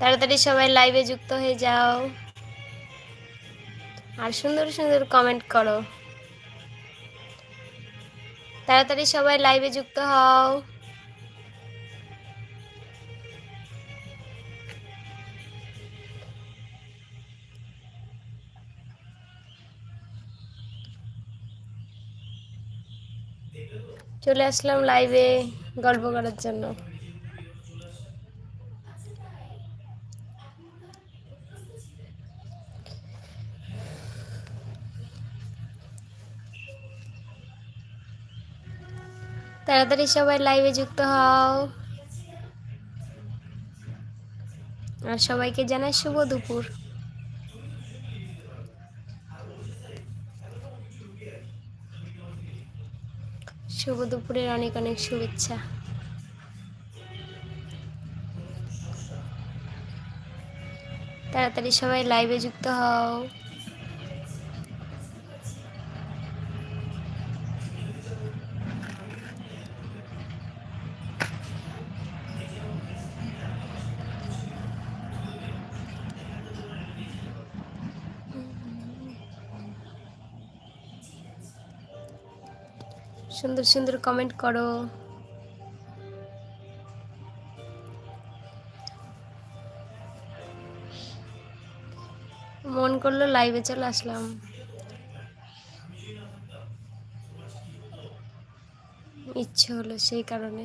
তাড়াতাড়ি সবাই লাইভে যুক্ত হয়ে যাও। আর সুন্দর সুন্দর কমেন্ট করো। তাড়াতাড়ি সবাই লাইভে যুক্ত হও। চলে আসলাম লাইভে গল্প করার জন্য। তাড়াতাড়ি সবাই লাইভে যুক্ত হও। আর সবাইকে জানাই শুভ দুপুর। শুভ দুপুরের অনেক অনেক শুভেচ্ছা। তাড়াতাড়ি সবাই লাইভে যুক্ত হও। সুন্দর সুন্দর কমেন্ট করো। মন করল লাইভে চলে আসলাম। ইচ্ছে হলো সেই কারণে।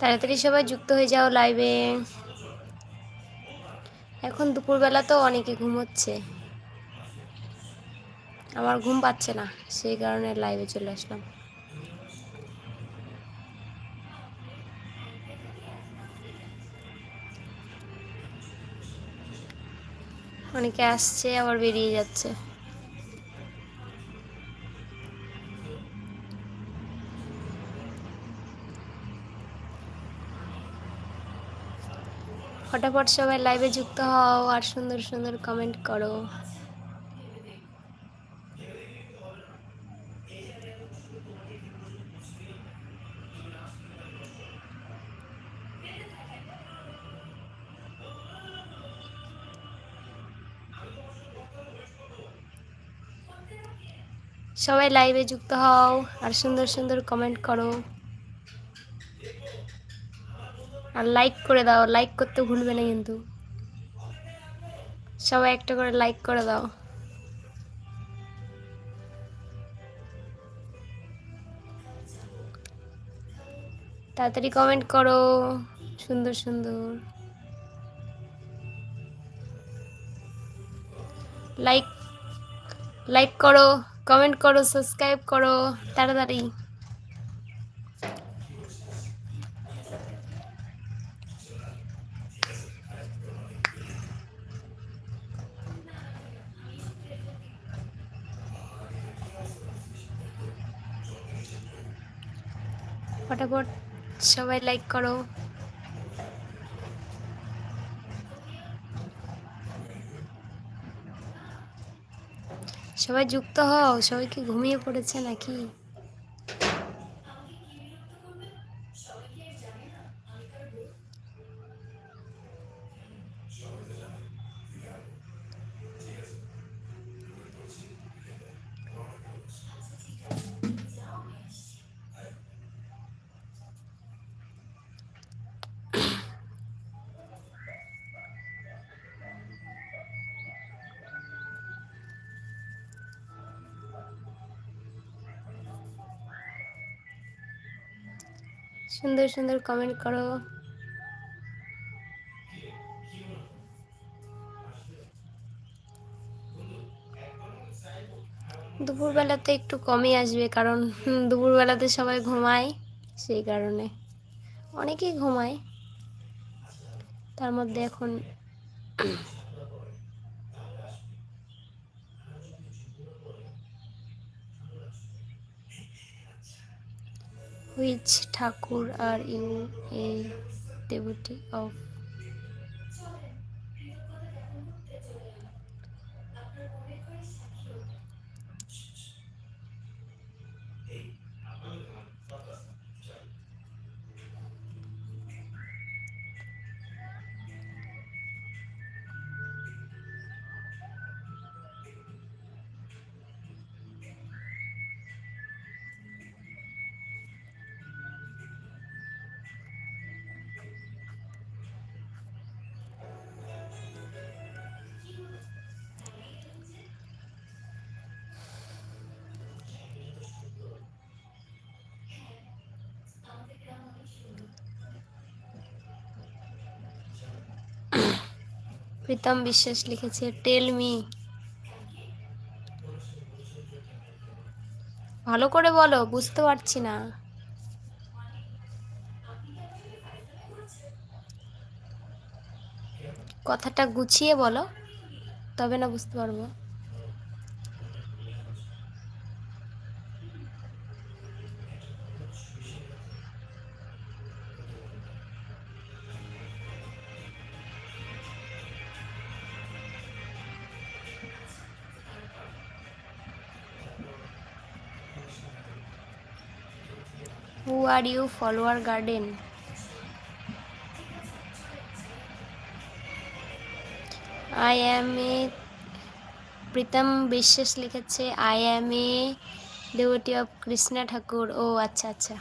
তাড়াতাড়ি সবাই যুক্ত হয়ে যাও লাইভে এখন দুপুরবেলা তো অনেকে ঘুমোচ্ছে। আমার ঘুম পাচ্ছে না, সেই কারণে লাইভে চলে আসলাম। অনেকে আসছে, আবার বেরিয়ে যাচ্ছে। ফটাফট সবাই লাইভে যুক্ত হও আর সুন্দর সুন্দর কমেন্ট করো। সবাই লাইভে যুক্ত হও আর সুন্দর সুন্দর কমেন্ট করো। আর লাইক করে দাও লাইক করতে ভুলবে না কিন্তু। সবাই একটা করে লাইক করে দাও। তাড়াতাড়ি কমেন্ট করো, সুন্দর সুন্দর। লাইক লাইক করো। কমেন্ট করো সাবস্ক্রাইব করো তাড়াতাড়ি। ফটাফট সবাই লাইক করো। সবাই যুক্ত হও সবাই কি ঘুমিয়ে পড়েছে নাকি? সুন্দর সুন্দর কমেন্ট করো। দুপুরবেলাতে একটু কমই আসবে কারণ দুপুরবেলাতে সবাই ঘুমায় সেই কারণে। অনেকেই ঘুমায়। তার মধ্যে এখন Which Thakur are you a devotee of? Pritam Biswas লিখেছে টেল মি ভালো করে বলো, বুঝতে পারছি না। কথাটা গুছিয়ে বলো, তবে না বুঝতে পারব। Who are you follower garden I am a Pritam Biswas লিখেছে I am a devotee of Krishna Thakur ও আচ্ছা আচ্ছা।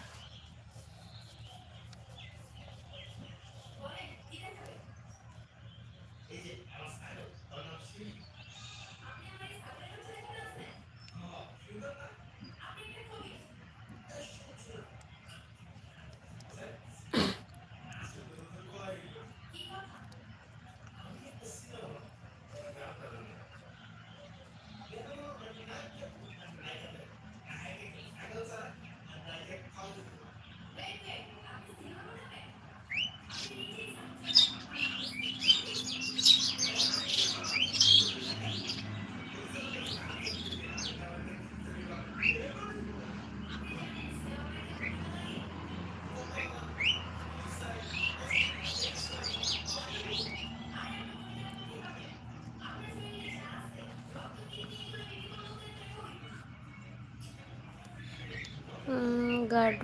guard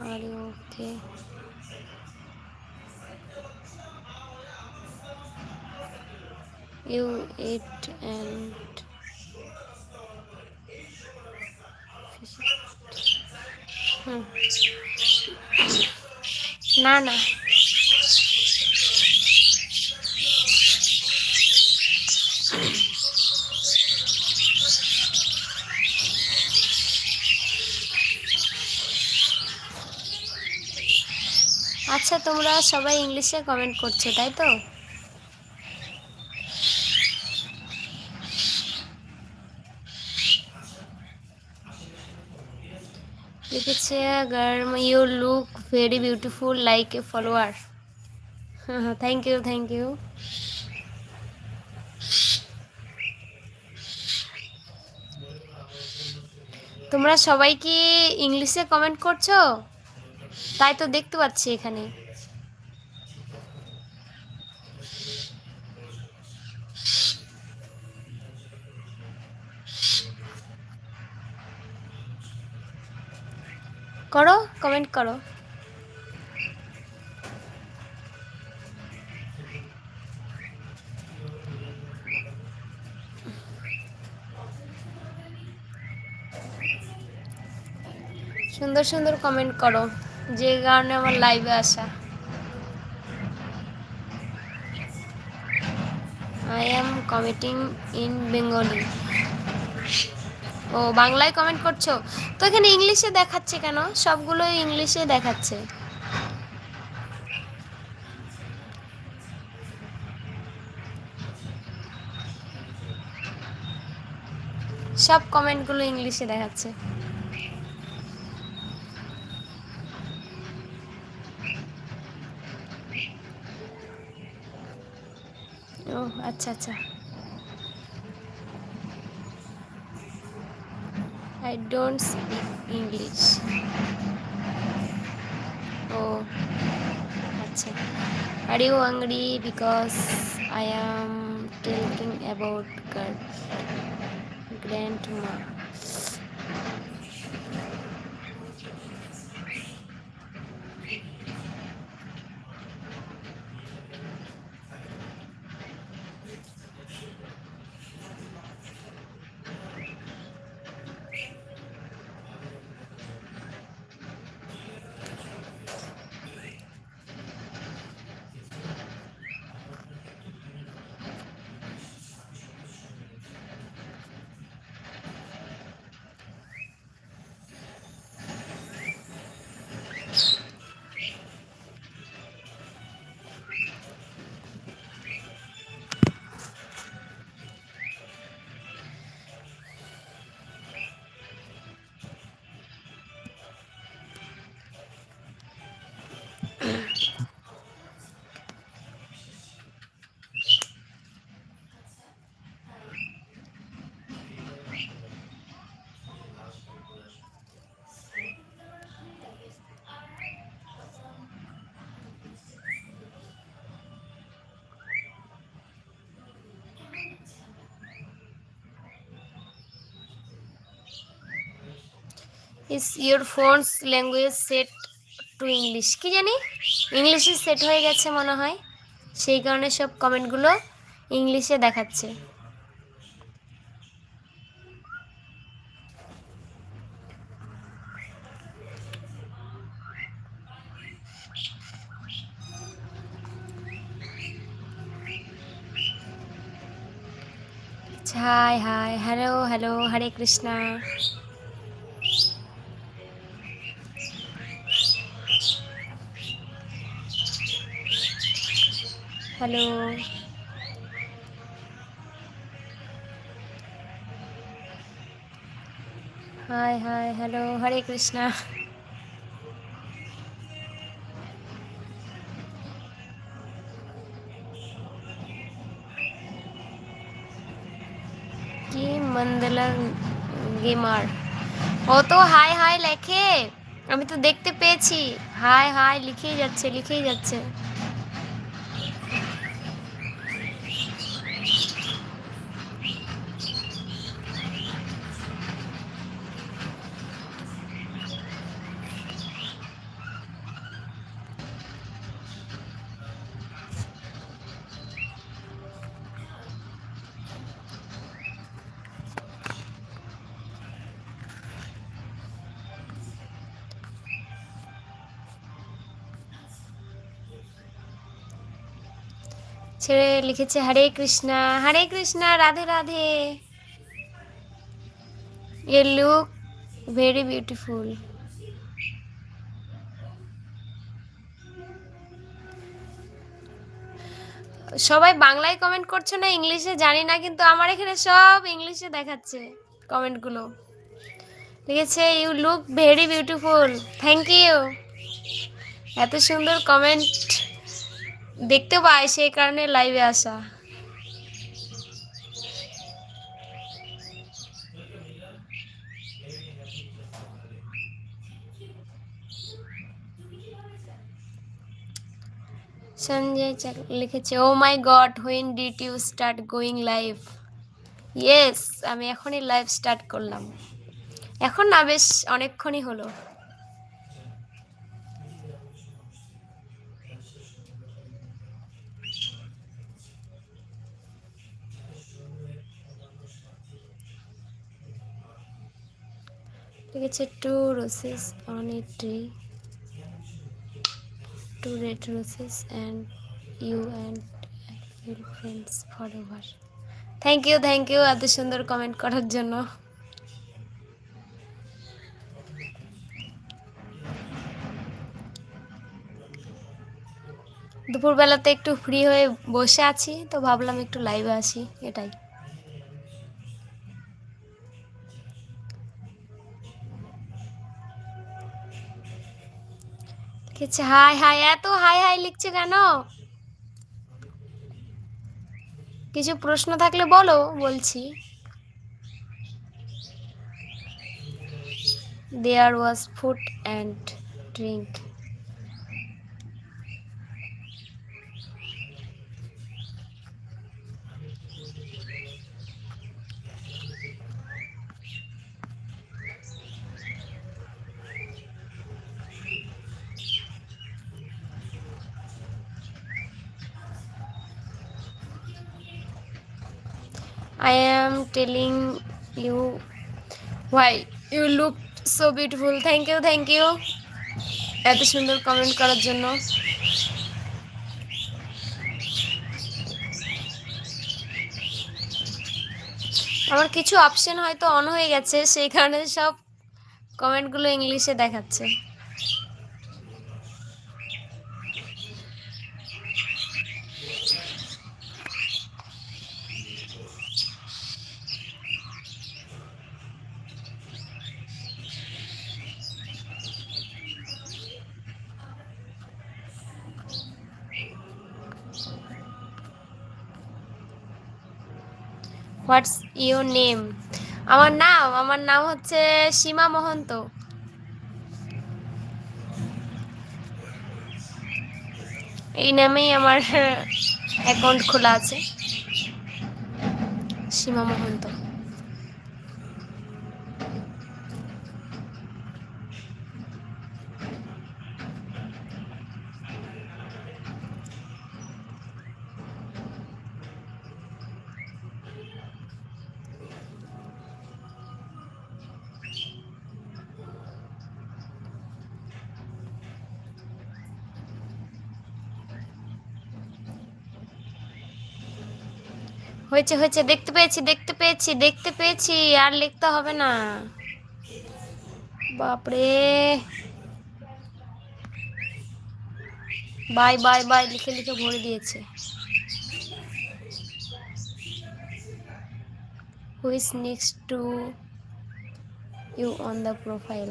are you okay you eat and visit. আচ্ছা তোমরা সবাই ইংলিশে কমেন্ট করছ, তাই তো? লিখেছে গার্ম you look very beautiful like a follower thank you thank you তোমরা সবাই কি ইংলিশে কমেন্ট করছ? তাই তো দেখতে পাচ্ছি এখানে। করো কমেন্ট করো। সুন্দর সুন্দর কমেন্ট করো। যে কারণে আমার লাইভে আসা। I am commenting in Bengali ও, বাংলায় কমেন্ট করছ? তো এখানে ইংলিশে দেখাচ্ছে কেন? সবগুলো ইংলিশে দেখাচ্ছে। সব কমেন্টগুলো ইংলিশে দেখাচ্ছে। ও আচ্ছা আচ্ছা আই ডোন্ট স্পিক ইংলিশ ও আচ্ছা are you angry because I am talking about God grandma is your phone's language set to English কি জানি? ইংলিশে সেট হয়ে গেছে মনে হয়। সেই কারণে সব কমেন্টগুলো ইংলিশে দেখাচ্ছে। Hi hi hello hello Hare Krishna hello. Hi hi, hello, Hare Krishna. কি মন্দলা গেমার? ও তো হাই হাই লেখে। আমি তো দেখতে পেয়েছি। হাই হাই, লিখেই যাচ্ছে লিখেই যাচ্ছে। ছেড়ে লিখেছে Hare Krishna Hare Krishna, Radhe Radhe. A look very beautiful সবাই বাংলায় কমেন্ট করছ না, ইংলিশে জানি না, কিন্তু আমার এখানে সব ইংলিশে দেখাচ্ছে কমেন্টগুলো লিখেছে you look very beautiful thank you এত সুন্দর কমেন্ট দেখতে পাই, সেই কারণে লাইভে আসা। সঞ্জয় লিখেছে ও my God when did you start going live yes আমি এখনই লাইভ স্টার্ট করলাম। এখন না, বেশ অনেকক্ষণই হলো। লিখেছে two roses on a tree two red roses and you and your friends for ever thank you thank you এত সুন্দর কমেন্ট করার জন্য। দুপুরবেলাতে একটু ফ্রি হয়ে বসে আছি, তো ভাবলাম একটু লাইভে আসি, এটাই। কিছু হাই হাই, এত হাই হাই লিখছে কেন? কিছু প্রশ্ন থাকলে বলো, বলছি। There was food and drink I am telling you why you look so beautiful. Thank you, thank you. এত সুন্দর কমেন্ট করার জন্য আমার কিছু অপশন হয়তো অন হয়ে গেছে সেই কারণে সব কমেন্টগুলো ইংলিশে দেখাচ্ছে হোয়াটস ইউর নেম আমার নাম আমার নাম হচ্ছে সীমা মহন্ত। এই নামেই আমার অ্যাকাউন্ট খোলা আছে। সীমা মহন্ত। হয়েছে হয়েছে, দেখতে পেয়েছি দেখতে পেয়েছি দেখতে পেয়েছি, আর লিখতে হবে না। বাপরে। বাই বাই বাই, লিখে লিখে ভরে দিয়েছে। Who's next to you on the profile